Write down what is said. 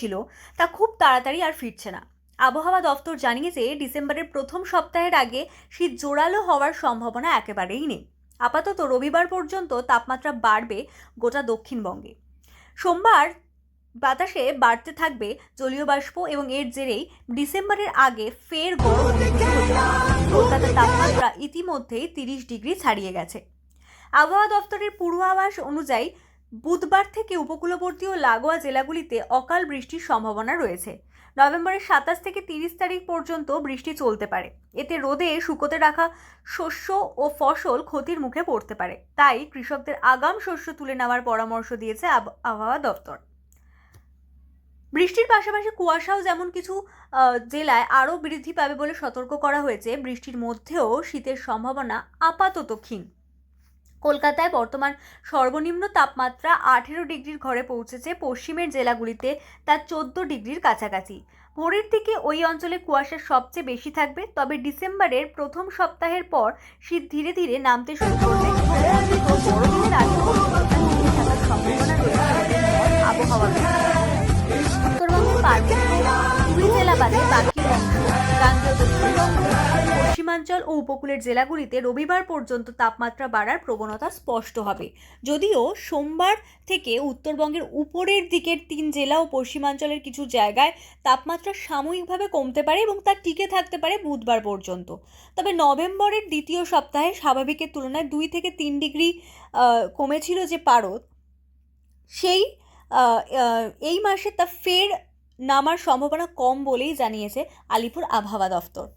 মিলেছিল তা খুব তাড়াতাড়ি আর ফিরছে না। আবহাওয়া দফতর জানিয়েছে ডিসেম্বরের প্রথম সপ্তাহের আগে শীত জোরালো হওয়ার সম্ভাবনা একেবারেই নেই। আপাতত রবিবার পর্যন্ত তাপমাত্রা বাড়বে গোটা দক্ষিণবঙ্গে। সোমবার বাতাসে বাড়তে থাকবে জলীয় বাষ্প এবং এর জেরেই ডিসেম্বরের আগে ফের গরম কলকাতার তাপমাত্রা ইতিমধ্যেই তিরিশ ডিগ্রি ছাড়িয়ে গেছে। আবহাওয়া দফতরের পূর্বাভাস অনুযায়ী বুধবার থেকে উপকূলবর্তী ও লাগোয়া জেলাগুলিতে অকাল বৃষ্টির সম্ভাবনা রয়েছে। নভেম্বরের সাতাশ থেকে তিরিশ তারিখ পর্যন্ত বৃষ্টি চলতে পারে। এতে রোদে শুকোতে রাখা শস্য ও ফসল ক্ষতির মুখে পড়তে পারে। তাই কৃষকদের আগাম শস্য তুলে নেওয়ার পরামর্শ দিয়েছে আব- আবহাওয়া দপ্তর। বৃষ্টির পাশাপাশি কুয়াশাও যেমন কিছু জেলায় আরও বৃদ্ধি পাবে বলে সতর্ক করা হয়েছে। বৃষ্টির মধ্যেও শীতের সম্ভাবনা আপাতত ক্ষীণ। কলকাতায় বর্তমান সর্বনিম্ন তাপমাত্রা আঠেরো ডিগ্রির ঘরে পৌঁছেছে। পশ্চিমের জেলাগুলিতে তা চোদ্দ ডিগ্রির কাছাকাছি। ভোরের দিকে ওই অঞ্চলে কুয়াশা সবচেয়ে বেশি থাকবে, তবে ডিসেম্বরের প্রথম সপ্তাহের পর শীত ধীরে ধীরে নামতে শুরু করবে। আবহাওয়া। উত্তরবঙ্গের পশ্চিমাঞ্চল ও উপকূলের জেলাগুলিতে রবিবার পর্যন্ত তাপমাত্রা বাড়ার প্রবণতা স্পষ্ট হবে। যদিও সোমবার থেকে উত্তরবঙ্গের উপরের দিকের তিন জেলা ও পশ্চিমাঞ্চলের কিছু জায়গায় তাপমাত্রা সাময়িকভাবে কমতে পারে এবং তা টিকে থাকতে পারে বুধবার পর্যন্ত। তবে নভেম্বরের দ্বিতীয় সপ্তাহে স্বাভাবিকের তুলনায় দুই থেকে তিন ডিগ্রি কমেছিল যে পারদ, সেই এই মাসে তা ফের নামার সম্ভাবনা কম বলেই জানিয়েছে আলিপুর আবহাওয়া দফতর।